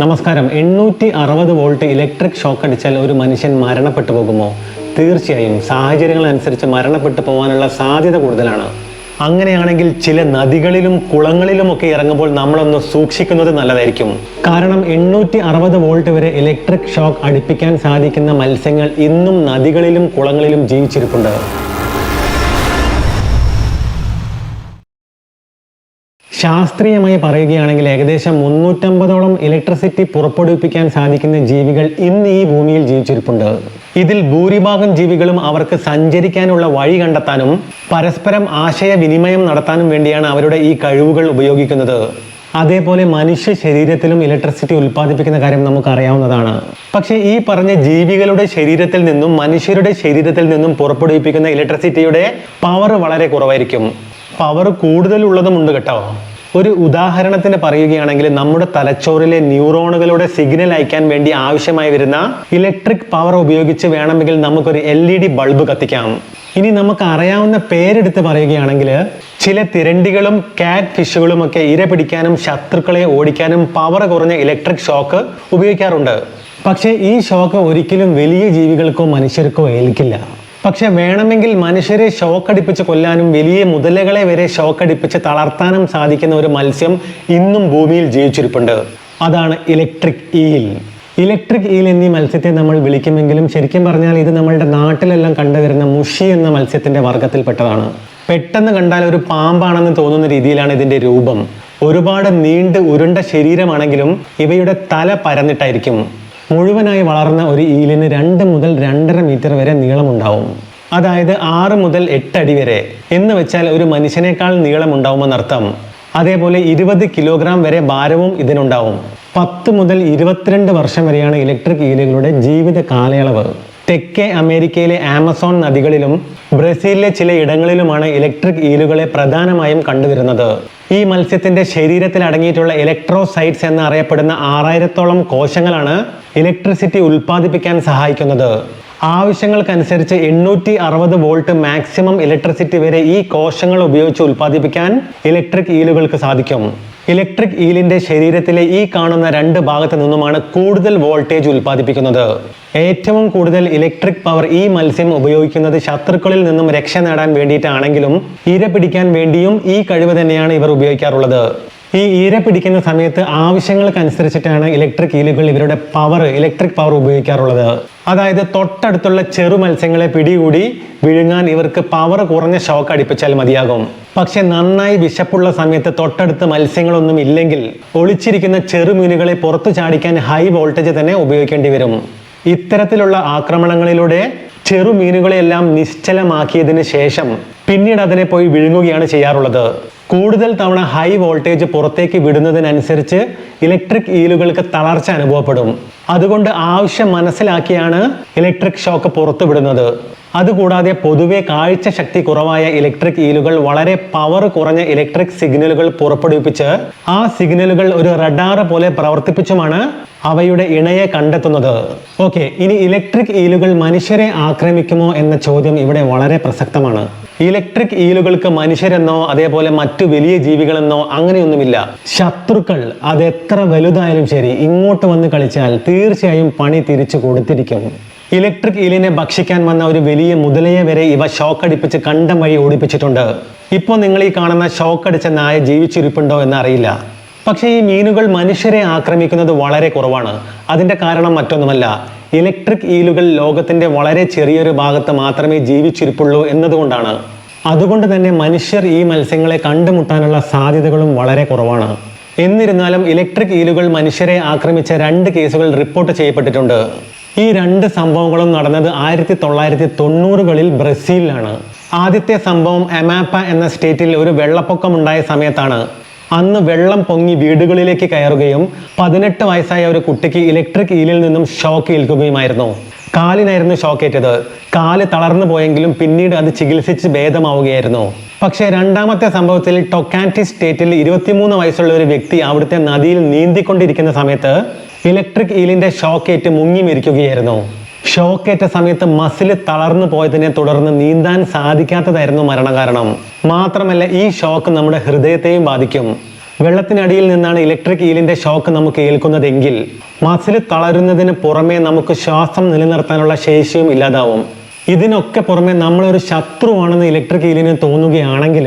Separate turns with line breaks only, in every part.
നമസ്കാരം. എണ്ണൂറ്റി അറുപത് വോൾട്ട് ഇലക്ട്രിക് ഷോക്ക് അടിച്ചാൽ ഒരു മനുഷ്യൻ മരണപ്പെട്ടു പോകുമോ? തീർച്ചയായും. സാഹചര്യങ്ങൾ അനുസരിച്ച് മരണപ്പെട്ടു പോകാനുള്ള സാധ്യത കൂടുതലാണ്. അങ്ങനെയാണെങ്കിൽ ചില നദികളിലും കുളങ്ങളിലും ഒക്കെ ഇറങ്ങുമ്പോൾ നമ്മളൊന്ന് സൂക്ഷിക്കുന്നത് നല്ലതായിരിക്കും. കാരണം എണ്ണൂറ്റി അറുപത് വോൾട്ട് വരെ ഇലക്ട്രിക് ഷോക്ക് അടിപ്പിക്കാൻ സാധിക്കുന്ന മത്സ്യങ്ങൾ ഇന്നും നദികളിലും കുളങ്ങളിലും ജീവിച്ചിരിപ്പുണ്ട്. ശാസ്ത്രീയമായി പറയുകയാണെങ്കിൽ ഏകദേശം മുന്നൂറ്റമ്പതോളം ഇലക്ട്രിസിറ്റി പുറപ്പെടുവിപ്പിക്കാൻ സാധിക്കുന്ന ജീവികൾ ഇന്ന് ഈ ഭൂമിയിൽ ജീവിച്ചിരിപ്പുണ്ട്. ഇതിൽ ഭൂരിഭാഗം ജീവികളും അവർക്ക് സഞ്ചരിക്കാനുള്ള വഴി കണ്ടെത്താനും പരസ്പരം ആശയവിനിമയം നടത്താനും വേണ്ടിയാണ് അവരുടെ ഈ കഴിവുകൾ ഉപയോഗിക്കുന്നത്. അതേപോലെ മനുഷ്യ ശരീരത്തിലും ഇലക്ട്രിസിറ്റി ഉൽപ്പാദിപ്പിക്കുന്ന കാര്യം നമുക്ക് അറിയാവുന്നതാണ് പക്ഷേ ഈ പറഞ്ഞ ജീവികളുടെ ശരീരത്തിൽ നിന്നും മനുഷ്യരുടെ ശരീരത്തിൽ നിന്നും പുറപ്പെടുവിപ്പിക്കുന്ന ഇലക്ട്രിസിറ്റിയുടെ പവർ വളരെ കുറവായിരിക്കും. പവർ കൂടുതലുള്ളതുമുണ്ട് കേട്ടോ. ഒരു ഉദാഹരണത്തിന് പറയുകയാണെങ്കിൽ നമ്മുടെ തലച്ചോറിലെ ന്യൂറോണുകളുടെ സിഗ്നൽ അയക്കാൻ വേണ്ടി ആവശ്യമായി വരുന്ന ഇലക്ട്രിക് പവർ ഉപയോഗിച്ച് വേണമെങ്കിൽ നമുക്കൊരു എൽ ഇ ഡി ബൾബ് കത്തിക്കാം. ഇനി നമുക്ക് അറിയാവുന്ന പേരെടുത്ത് പറയുകയാണെങ്കിൽ ചില തിരണ്ടികളും കാറ്റ് ഫിഷുകളും ഒക്കെ ഇര പിടിക്കാനും ശത്രുക്കളെ ഓടിക്കാനും പവർ കുറഞ്ഞ ഇലക്ട്രിക് ഷോക്ക് ഉപയോഗിക്കാറുണ്ട്. പക്ഷേ ഈ ഷോക്ക് ഒരിക്കലും വലിയ ജീവികൾക്കോ മനുഷ്യർക്കോ ഏൽക്കില്ല. പക്ഷെ വേണമെങ്കിൽ മനുഷ്യരെ ഷോക്കടിപ്പിച്ച് കൊല്ലാനും വലിയ മുതലകളെ വരെ ഷോക്കടിപ്പിച്ച് തളർത്താനും സാധിക്കുന്ന ഒരു മത്സ്യം ഇന്നും ഭൂമിയിൽ ജീവിച്ചിരിപ്പുണ്ട്. അതാണ് ഇലക്ട്രിക് ഈൽ. ഇലക്ട്രിക് ഈൽ എന്നീ മത്സ്യത്തെ നമ്മൾ വിളിക്കുമെങ്കിലും ശരിക്കും പറഞ്ഞാൽ ഇത് നമ്മളുടെ നാട്ടിലെല്ലാം കണ്ടുവരുന്ന മുഷി എന്ന മത്സ്യത്തിന്റെ വർഗത്തിൽപ്പെട്ടതാണ്. പെട്ടെന്ന് കണ്ടാൽ ഒരു പാമ്പാണെന്ന് തോന്നുന്ന രീതിയിലാണ് ഇതിന്റെ രൂപം. ഒരുപാട് നീണ്ട് ഉരുണ്ട ശരീരമാണെങ്കിലും ഇവയുടെ തല പരന്നിട്ടായിരിക്കും. മുഴുവനായി വളർന്ന ഒരു ഈലിന് രണ്ട് മുതൽ രണ്ടര മീറ്റർ വരെ നീളമുണ്ടാവും. അതായത് ആറ് മുതൽ എട്ടടി വരെ. എന്ന് വെച്ചാൽ ഒരു മനുഷ്യനേക്കാൾ നീളമുണ്ടാവുമെന്നർത്ഥം. അതേപോലെ ഇരുപത് കിലോഗ്രാം വരെ ഭാരവും ഇതിനുണ്ടാവും. പത്ത് മുതൽ ഇരുപത്തിരണ്ട് വർഷം വരെയാണ് ഇലക്ട്രിക് ഈലുകളുടെ ജീവിത കാലയളവ്. തെക്കേ അമേരിക്കയിലെ ആമസോൺ നദികളിലും ബ്രസീലിലെ ചില ഇടങ്ങളിലുമാണ് ഇലക്ട്രിക് ഈലുകളെ പ്രധാനമായും കണ്ടുവരുന്നത്. ഈ മത്സ്യത്തിന്റെ ശരീരത്തിൽ അടങ്ങിയിട്ടുള്ള ഇലക്ട്രോസൈറ്റ്സ് എന്ന് അറിയപ്പെടുന്ന ആറായിരത്തോളം കോശങ്ങളാണ് ഇലക്ട്രിസിറ്റി ഉൽപ്പാദിപ്പിക്കാൻ സഹായിക്കുന്നത്. ആവശ്യങ്ങൾക്കനുസരിച്ച് എണ്ണൂറ്റി അറുപത് വോൾട്ട് മാക്സിമം ഇലക്ട്രിസിറ്റി വരെ ഈ കോശങ്ങൾ ഉപയോഗിച്ച് ഉൽപ്പാദിപ്പിക്കാൻ ഇലക്ട്രിക് ഈലുകൾക്ക് സാധിക്കും. ഇലക്ട്രിക് ഈലിന്റെ ശരീരത്തിലെ ഈ കാണുന്ന രണ്ട് ഭാഗത്ത് നിന്നുമാണ് കൂടുതൽ വോൾട്ടേജ് ഉൽപ്പാദിപ്പിക്കുന്നത്. ഏറ്റവും കൂടുതൽ ഇലക്ട്രിക് പവർ ഈ മത്സ്യം ഉപയോഗിക്കുന്നത് ശത്രുക്കളിൽ നിന്നും രക്ഷ നേടാൻ വേണ്ടിയിട്ടാണെങ്കിലും ഇര പിടിക്കാൻ വേണ്ടിയും ഈ കഴിവ് തന്നെയാണ് ഇവർ ഉപയോഗിക്കാറുള്ളത്. ഈ ഈര പിടിക്കുന്ന സമയത്ത് ആവശ്യങ്ങൾക്കനുസരിച്ചിട്ടാണ് ഇലക്ട്രിക് ഈലുകൾ ഇവരുടെ പവർ ഇലക്ട്രിക് പവർ ഉപയോഗിക്കാറുള്ളത്. അതായത് തൊട്ടടുത്തുള്ള ചെറു മത്സ്യങ്ങളെ പിടികൂടി വിഴുങ്ങാൻ ഇവർക്ക് പവർ കുറഞ്ഞ ഷോക്ക് അടിപ്പിച്ചാൽ മതിയാകും. പക്ഷെ നന്നായി വിശപ്പുള്ള സമയത്ത് തൊട്ടടുത്ത് മത്സ്യങ്ങളൊന്നും ഇല്ലെങ്കിൽ ഒളിച്ചിരിക്കുന്ന ചെറുമീനുകളെ പുറത്തു ചാടിക്കാൻ ഹൈ വോൾട്ടേജ് തന്നെ ഉപയോഗിക്കേണ്ടി വരും. ഇത്തരത്തിലുള്ള ആക്രമണങ്ങളിലൂടെ ചെറുമീനുകളെയെല്ലാം നിശ്ചലമാക്കിയതിന് ശേഷം പിന്നീട് അതിനെ പോയി വിഴുങ്ങുകയാണ് ചെയ്യാറുള്ളത്. കൂടുതൽ തവണ ഹൈ വോൾട്ടേജ് പുറത്തേക്ക് വിടുന്നതിനനുസരിച്ച് ഇലക്ട്രിക് ഈലുകൾക്ക് തളർച്ച അനുഭവപ്പെടും. അതുകൊണ്ട് ആവശ്യം മനസ്സിലാക്കിയാണ് ഇലക്ട്രിക് ഷോക്ക് പുറത്തു വിടുന്നത്. അതുകൂടാതെ പൊതുവെ കാഴ്ച ശക്തി കുറവായ ഇലക്ട്രിക് ഈലുകൾ വളരെ പവർ കുറഞ്ഞ ഇലക്ട്രിക് സിഗ്നലുകൾ പുറപ്പെടുവിപ്പിച്ച് ആ സിഗ്നലുകൾ ഒരു റഡാർ പോലെ പ്രവർത്തിപ്പിച്ചുമാണ് അവയുടെ ഇണയെ കണ്ടെത്തുന്നത്. ഓക്കെ ഇനി ഇലക്ട്രിക് ഈലുകൾ മനുഷ്യരെ ആക്രമിക്കുമോ എന്ന ചോദ്യം ഇവിടെ വളരെ പ്രസക്തമാണ്. ഇലക്ട്രിക് ഈലുകൾക്ക് മനുഷ്യരെന്നോ അതേപോലെ മറ്റു വലിയ ജീവികളെന്നോ അങ്ങനെയൊന്നുമില്ല. ശത്രുക്കൾ അത് എത്ര വലുതായാലും ശരി ഇങ്ങോട്ട് വന്ന് കളിച്ചാൽ തീർച്ചയായും പണി തിരിച്ചു കൊടുത്തിരിക്കും. ഇലക്ട്രിക് ഈലിനെ ഭക്ഷിക്കാൻ വന്ന ഒരു വലിയ മുതലയെ വരെ ഇവ ഷോക്ക് അടിപ്പിച്ച് കണ്ടം വഴി ഓടിപ്പിച്ചിട്ടുണ്ട്. ഇപ്പോൾ നിങ്ങൾ ഈ കാണുന്ന ഷോക്ക് അടിച്ച നായ ജീവിച്ചിരിപ്പുണ്ടോ എന്നറിയില്ല. പക്ഷേ ഈ മീനുകൾ മനുഷ്യരെ ആക്രമിക്കുന്നത് വളരെ കുറവാണ്. അതിന്റെ കാരണം മറ്റൊന്നുമല്ല. ഇലക്ട്രിക് ഈലുകൾ ലോകത്തിന്റെ വളരെ ചെറിയൊരു ഭാഗത്ത് മാത്രമേ ജീവിച്ചിരിപ്പുള്ളൂ എന്നതുകൊണ്ടാണ്. അതുകൊണ്ട് തന്നെ മനുഷ്യർ ഈ മത്സ്യങ്ങളെ കണ്ടുമുട്ടാനുള്ള സാധ്യതകളും വളരെ കുറവാണ്. എന്നിരുന്നാലും ഇലക്ട്രിക് ഈലുകൾ മനുഷ്യരെ ആക്രമിച്ച രണ്ട് കേസുകൾ റിപ്പോർട്ട് ചെയ്യപ്പെട്ടിട്ടുണ്ട്. ഈ രണ്ട് സംഭവങ്ങളും നടന്നത് ആയിരത്തി തൊള്ളായിരത്തി തൊണ്ണൂറുകളിൽ ബ്രസീലിലാണ്. ആദ്യത്തെ സംഭവം എമാപ്പ എന്ന സ്റ്റേറ്റിൽ ഒരു വെള്ളപ്പൊക്കമുണ്ടായ സമയത്താണ്. അന്ന് വെള്ളം പൊങ്ങി വീടുകളിലേക്ക് കയറുകയും പതിനെട്ട് വയസ്സായ ഒരു കുട്ടിക്ക് ഇലക്ട്രിക് ഈലിൽ നിന്നും ഷോക്ക് ഏൽക്കുകയുമായിരുന്നു. കാലിനായിരുന്നു ഷോക്കേറ്റത് കാൽ തളർന്നു പോയെങ്കിലും പിന്നീട് അത് ചികിത്സിച്ച് ഭേദമാവുകയായിരുന്നു. പക്ഷേ രണ്ടാമത്തെ സംഭവത്തിൽ ടൊക്കാന്റി സ്റ്റേറ്റിൽ ഇരുപത്തിമൂന്ന് വയസ്സുള്ള ഒരു വ്യക്തി അവിടുത്തെ നദിയിൽ നീന്തിക്കൊണ്ടിരിക്കുന്ന സമയത്ത് ഇലക്ട്രിക് ഈലിന്റെ ഷോക്കേറ്റ് മുങ്ങി മരിക്കുകയായിരുന്നു. ഷോക്കേറ്റ സമയത്ത് മസിൽ തളർന്നു പോയതിനെ തുടർന്ന് നീന്താൻ സാധിക്കാത്തതായിരുന്നു മരണകാരണം. മാത്രമല്ല ഈ ഷോക്ക് നമ്മുടെ ഹൃദയത്തെയും ബാധിക്കും. വെള്ളത്തിനടിയിൽ നിന്നാണ് ഇലക്ട്രിക് ഈലിന്റെ ഷോക്ക് നമുക്ക് ഏൽക്കുന്നതെങ്കിൽ. മസിൽ തളരുന്നതിന് പുറമെ നമുക്ക് ശ്വാസം നിലനിർത്താനുള്ള ശേഷിയും ഇല്ലാതാവും. ഇതിനൊക്കെ പുറമെ നമ്മളൊരു ശത്രുവാണെന്ന് ഇലക്ട്രിക് ഈലിന് തോന്നുകയാണെങ്കിൽ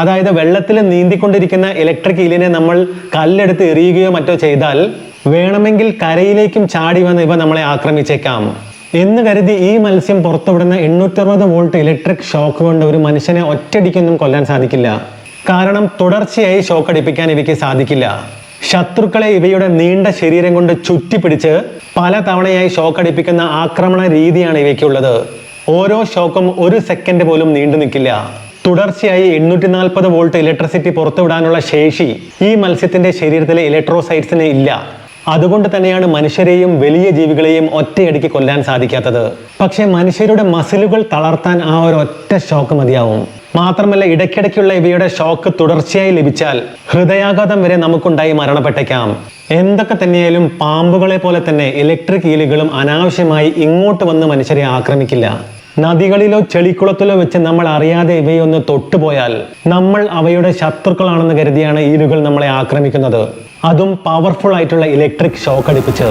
അതായത് വെള്ളത്തിൽ നീന്തിക്കൊണ്ടിരിക്കുന്ന ഇലക്ട്രിക് ഈലിനെ നമ്മൾ കല്ലെടുത്ത് എറിയുകയോ മറ്റോ ചെയ്താൽ വേണമെങ്കിൽ കരയിലേക്കും ചാടി വന്ന് ഇവ നമ്മളെ ആക്രമിച്ചേക്കാം. എന്ന് കരുതി ഈ മത്സ്യം പുറത്തുവിടുന്ന എണ്ണൂറ്ററുപത് വോൾട്ട് ഇലക്ട്രിക് ഷോക്ക് കൊണ്ട് ഒരു മനുഷ്യനെ ഒറ്റടിക്കൊന്നും കൊല്ലാൻ സാധിക്കില്ല. കാരണം തുടർച്ചയായി ഷോക്ക് അടിപ്പിക്കാൻ ഇവയ്ക്ക് സാധിക്കില്ല. ശത്രുക്കളെ ഇവയുടെ നീണ്ട ശരീരം കൊണ്ട് ചുറ്റിപ്പിടിച്ച് പല തവണയായി ഷോക്ക് അടിപ്പിക്കുന്ന ആക്രമണ രീതിയാണ് ഇവയ്ക്കുള്ളത്. ഓരോ ഷോക്കും ഒരു സെക്കൻഡ് പോലും നീണ്ടു നിൽക്കില്ല. തുടർച്ചയായി എണ്ണൂറ്റി നാൽപ്പത് വോൾട്ട് ഇലക്ട്രിസിറ്റി പുറത്തുവിടാനുള്ള ശേഷി ഈ മത്സ്യത്തിന്റെ ശരീരത്തിലെ ഇലക്ട്രോസൈറ്റ്സിന് ഇല്ല. അതുകൊണ്ട് തന്നെയാണ് മനുഷ്യരെയും വലിയ ജീവികളെയും ഒറ്റയടിക്ക് കൊല്ലാൻ സാധിക്കാത്തത്. പക്ഷേ മനുഷ്യരുടെ മസിലുകൾ തളർത്താൻ ആ ഒരു ഒറ്റ ഷോക്ക് മതിയാവും. മാത്രമല്ല ഇടയ്ക്കിടയ്ക്കുള്ള ഇവയുടെ ഷോക്ക് തുടർച്ചയായി ലഭിച്ചാൽ ഹൃദയാഘാതം വരെ നമുക്കുണ്ടായി മരണപ്പെട്ടേക്കാം. എന്തൊക്കെ തന്നെയായാലും പാമ്പുകളെ പോലെ തന്നെ ഇലക്ട്രിക് ഈലുകളും അനാവശ്യമായി ഇങ്ങോട്ട് വന്ന് മനുഷ്യരെ ആക്രമിക്കില്ല. നദികളിലോ ചെളിക്കുളത്തിലോ വെച്ച് നമ്മൾ അറിയാതെ ഇവയൊന്ന് തൊട്ടുപോയാൽ നമ്മൾ അവയുടെ ശത്രുക്കളാണെന്ന് കരുതിയാണ് ഈലുകൾ നമ്മളെ ആക്രമിക്കുന്നത്. അതും പവർഫുൾ ആയിട്ടുള്ള ഇലക്ട്രിക് ഷോക്ക് അടിപ്പിച്ച്